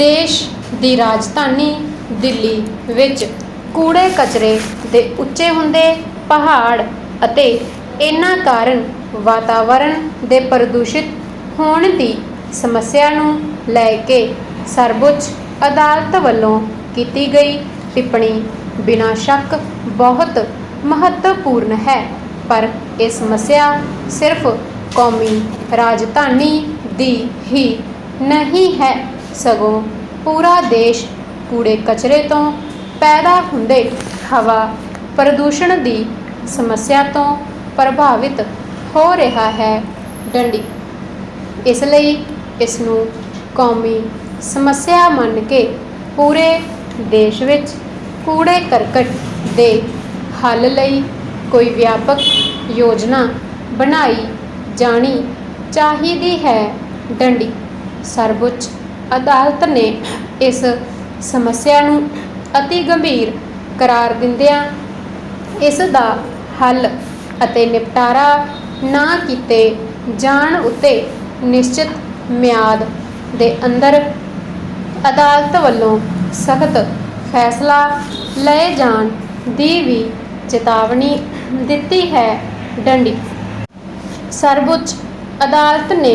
ਦੇਸ਼ ਦੀ ਰਾਜਧਾਨੀ ਦਿੱਲੀ ਵਿੱਚ ਕੂੜੇ ਕਚਰੇ ਦੇ ਉੱਚੇ ਹੁੰਦੇ ਪਹਾੜ ਅਤੇ ਇਹਨਾਂ ਕਾਰਨ ਵਾਤਾਵਰਣ ਦੇ ਪ੍ਰਦੂਸ਼ਿਤ ਹੋਣ ਦੀ ਸਮੱਸਿਆ ਨੂੰ ਲੈ ਕੇ ਸਰਵਉੱਚ ਅਦਾਲਤ ਵੱਲੋਂ ਕੀਤੀ ਗਈ ਟਿੱਪਣੀ ਬਿਨਾਂ ਸ਼ੱਕ ਬਹੁਤ ਮਹੱਤਵਪੂਰਨ ਹੈ। ਪਰ ਇਹ ਸਮੱਸਿਆ ਸਿਰਫ ਕੌਮੀ ਰਾਜਧਾਨੀ ਦੀ ਹੀ ਨਹੀਂ ਹੈ। ਸਗੋਂ ਪੂਰਾ ਦੇਸ਼ ਕੂੜੇ ਕਚਰੇ ਤੋਂ ਪੈਦਾ ਹੁੰਦੇ ਹਵਾ ਪ੍ਰਦੂਸ਼ਣ ਦੀ ਸਮੱਸਿਆ ਤੋਂ ਪ੍ਰਭਾਵਿਤ ਹੋ ਰਿਹਾ ਹੈ ਡੰਡੀ। ਇਸ ਲਈ ਇਸ ਨੂੰ ਕੌਮੀ ਸਮੱਸਿਆ ਮੰਨ ਕੇ ਪੂਰੇ ਦੇਸ਼ ਵਿੱਚ ਕੂੜੇ ਕਰਕਟ ਦੇ ਹੱਲ ਲਈ ਕੋਈ ਵਿਆਪਕ ਯੋਜਨਾ ਬਣਾਈ ਜਾਣੀ ਚਾਹੀਦੀ ਹੈ। ਡੰਡੀ, ਸਰਵਉੱਚ ਅਦਾਲਤ ਨੇ ਇਸ ਸਮੱਸਿਆ ਨੂੰ ਅਤੀ ਗੰਭੀਰ ਕਰਾਰ ਦਿੰਦਿਆਂ ਇਸ ਦਾ ਹੱਲ ਅਤੇ ਨਿਪਟਾਰਾ ਨਾ ਕੀਤੇ ਜਾਣ ਉੱਤੇ ਨਿਸ਼ਚਿਤ ਮਿਆਦ ਦੇ ਅੰਦਰ ਅਦਾਲਤ ਵੱਲੋਂ ਸਖਤ ਫੈਸਲਾ ਲਏ ਜਾਣ ਦੀ ਵੀ ਚੇਤਾਵਨੀ ਦਿੱਤੀ ਹੈ। ਡੰਡੀ ਸਰਵਉੱਚ ਅਦਾਲਤ ਨੇ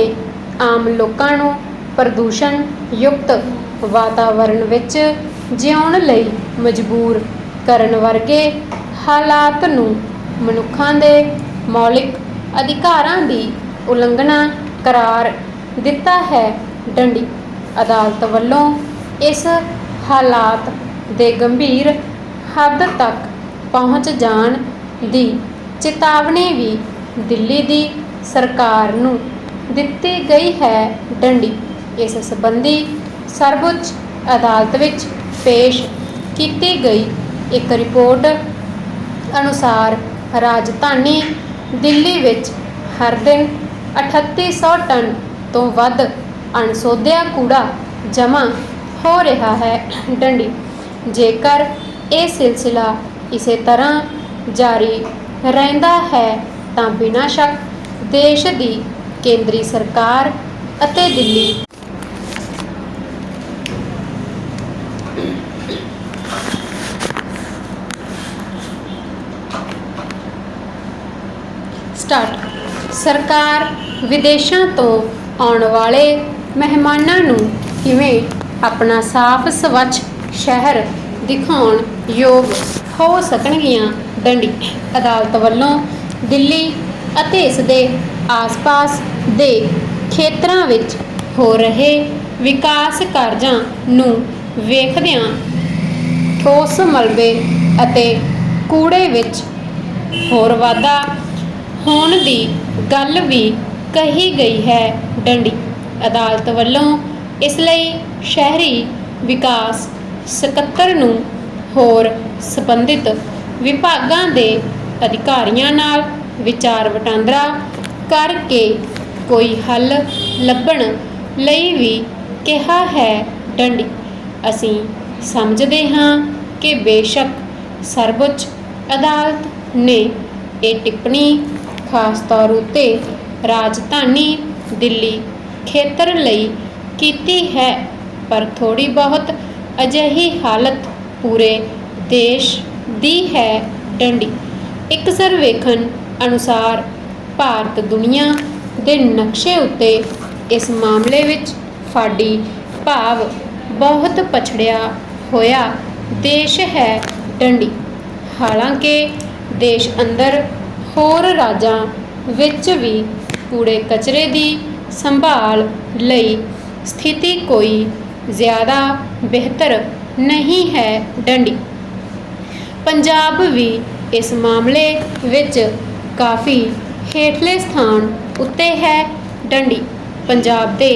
ਆਮ ਲੋਕਾਂ ਨੂੰ ਪ੍ਰਦੂਸ਼ਣ ਯੁਕਤ ਵਾਤਾਵਰਣ ਵਿੱਚ ਜਿਉਣ ਲਈ ਮਜਬੂਰ ਕਰਨ ਵਰਗੇ ਹਾਲਾਤ ਨੂੰ ਮਨੁੱਖਾਂ ਦੇ ਮੌਲਿਕ ਅਧਿਕਾਰਾਂ ਦੀ ਉਲੰਘਣਾ ਕਰਾਰ ਦਿੱਤਾ ਹੈ। ਡੰਡੀ ਅਦਾਲਤ ਵੱਲੋਂ ਇਸ ਹਾਲਾਤ ਦੇ ਗੰਭੀਰ ਹੱਦ ਤੱਕ ਪਹੁੰਚ ਜਾਣ ਦੀ ਚੇਤਾਵਨੀ ਵੀ ਦਿੱਲੀ ਦੀ ਸਰਕਾਰ ਨੂੰ ਦਿੱਤੀ ਗਈ ਹੈ। ਡੰਡੀ ਇਸ ਸੰਬੰਧੀ ਸਰਵਉੱਚ ਅਦਾਲਤ ਵਿੱਚ ਪੇਸ਼ ਕੀਤੀ ਗਈ ਇੱਕ ਰਿਪੋਰਟ ਅਨੁਸਾਰ ਰਾਜਧਾਨੀ ਦਿੱਲੀ ਵਿੱਚ ਹਰ ਦਿਨ 3800 ਟਨ ਤੋਂ ਵੱਧ ਅਣਸੋਧਿਆ ਕੂੜਾ ਜਮ੍ਹਾਂ ਹੋ ਰਿਹਾ ਹੈ ਡੰਡੀ। ਜੇਕਰ ਇਹ ਸਿਲਸਿਲਾ ਇਸੇ ਤਰ੍ਹਾਂ ਜਾਰੀ ਰਹਿੰਦਾ ਹੈ ਤਾਂ ਬਿਨਾਂ ਸ਼ੱਕ ਦੇਸ਼ ਦੀ ਕੇਂਦਰੀ ਸਰਕਾਰ ਅਤੇ ਦਿੱਲੀ ਸਟਾਰਟ ਸਰਕਾਰ ਵਿਦੇਸ਼ਾਂ ਤੋਂ ਆਉਣ ਵਾਲੇ ਮਹਿਮਾਨਾਂ ਨੂੰ ਕਿਵੇਂ ਆਪਣਾ ਸਾਫ਼ ਸਵੱਛ ਸ਼ਹਿਰ ਦਿਖਾਉਣ ਯੋਗ ਹੋ ਸਕਣਗੀਆਂ? ਡੰਡੀ ਅਦਾਲਤ ਵੱਲੋਂ ਦਿੱਲੀ ਅਤੇ ਇਸ ਦੇ ਆਸ-ਪਾਸ ਦੇ ਖੇਤਰਾਂ ਵਿੱਚ ਹੋ ਰਹੇ ਵਿਕਾਸ ਕਾਰਜਾਂ ਨੂੰ ਵੇਖਦਿਆਂ ਠੋਸ ਮਲਬੇ ਅਤੇ ਕੂੜੇ ਵਿੱਚ ਹੋਰ ਵਾਧਾ ਹੋਣ ਦੀ ਗੱਲ ਵੀ ਕਹੀ ਗਈ ਹੈ ਡੰਡੀ। ਅਦਾਲਤ ਵੱਲੋਂ ਇਸ ਲਈ ਸ਼ਹਿਰੀ ਵਿਕਾਸ ਸਕੱਤਰ ਨੂੰ ਹੋਰ ਸੰਬੰਧਿਤ ਵਿਭਾਗਾਂ ਦੇ ਅਧਿਕਾਰੀਆਂ ਨਾਲ ਵਿਚਾਰ ਵਟਾਂਦਰਾ ਕਰਕੇ ਕੋਈ ਹੱਲ ਲੱਭਣ ਲਈ ਵੀ ਕਿਹਾ ਹੈ ਡੰਡੀ। ਅਸੀਂ ਸਮਝਦੇ ਹਾਂ ਕਿ ਬੇਸ਼ੱਕ ਸਰਵਉੱਚ ਅਦਾਲਤ ਨੇ ਇਹ ਟਿੱਪਣੀ ਖਾਸ ਤੌਰ ਉਤੇ ਰਾਜਧਾਨੀ ਦਿੱਲੀ ਖੇਤਰ ਲਈ ਕੀਤੀ ਹੈ, ਪਰ ਥੋੜੀ ਬਹੁਤ ਅਜਿਹੀ ਹਾਲਤ ਪੂਰੇ ਦੇਸ਼ ਦੀ ਹੈ ਡੰਡੀ। ਇੱਕ ਸਰਵੇਖਣ ਅਨੁਸਾਰ ਭਾਰਤ ਦੁਨੀਆ ਦੇ ਨਕਸ਼ੇ ਉੱਤੇ ਇਸ ਮਾਮਲੇ ਵਿੱਚ ਫਾਡੀ ਭਾਵ ਬਹੁਤ ਪਛੜਿਆ ਹੋਇਆ ਦੇਸ਼ ਹੈ ਡੰਡੀ। ਹਾਲਾਂਕਿ ਦੇਸ਼ ਅੰਦਰ ਹੋਰ ਰਾਜਾਂ ਵਿੱਚ ਵੀ ਕੂੜੇ ਕਚਰੇ ਦੀ ਸੰਭਾਲ ਲਈ ਸਥਿਤੀ ਕੋਈ ਜ਼ਿਆਦਾ ਬਿਹਤਰ ਨਹੀਂ ਹੈ ਡੰਡੀ। ਪੰਜਾਬ ਵੀ ਇਸ ਮਾਮਲੇ ਵਿੱਚ ਕਾਫੀ ਹੇਠਲੇ ਸਥਾਨ ਉੱਤੇ ਹੈ ਡੰਡੀ। ਪੰਜਾਬ ਦੇ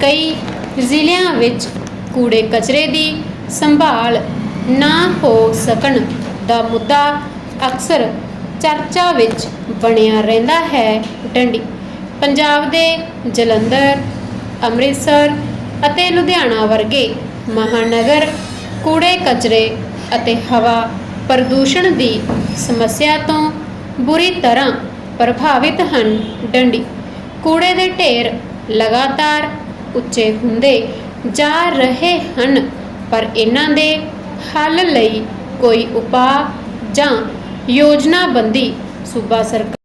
ਕਈ ਜ਼ਿਲ੍ਹਿਆਂ ਵਿੱਚ ਕੂੜੇ ਕਚਰੇ ਦੀ ਸੰਭਾਲ ਨਾ ਹੋ ਸਕਣ ਦਾ ਮੁੱਦਾ ਅਕਸਰ ਚਰਚਾ ਵਿੱਚ ਬਣਿਆ ਰਹਿੰਦਾ ਹੈ ਡੰਡੀ। ਪੰਜਾਬ ਦੇ ਜਲੰਧਰ, ਅੰਮ੍ਰਿਤਸਰ ਅਤੇ ਲੁਧਿਆਣਾ ਵਰਗੇ ਮਹਾਨਗਰ ਕੂੜੇ ਕਚਰੇ ਅਤੇ ਹਵਾ ਪ੍ਰਦੂਸ਼ਣ ਦੀ ਸਮੱਸਿਆ ਤੋਂ ਬੁਰੀ ਤਰ੍ਹਾਂ ਪ੍ਰਭਾਵਿਤ ਹਨ ਡੰਡੀ। ਕੂੜੇ ਦੇ ਢੇਰ ਲਗਾਤਾਰ ਉੱਚੇ ਹੁੰਦੇ ਜਾ ਰਹੇ ਹਨ, ਪਰ ਇਹਨਾਂ ਦੇ ਹੱਲ ਲਈ ਕੋਈ ਉਪਾਅ ਜਾਂ ਯੋਜਨਾਬੰਦੀ ਸੂਬਾ ਸਰਕਾਰ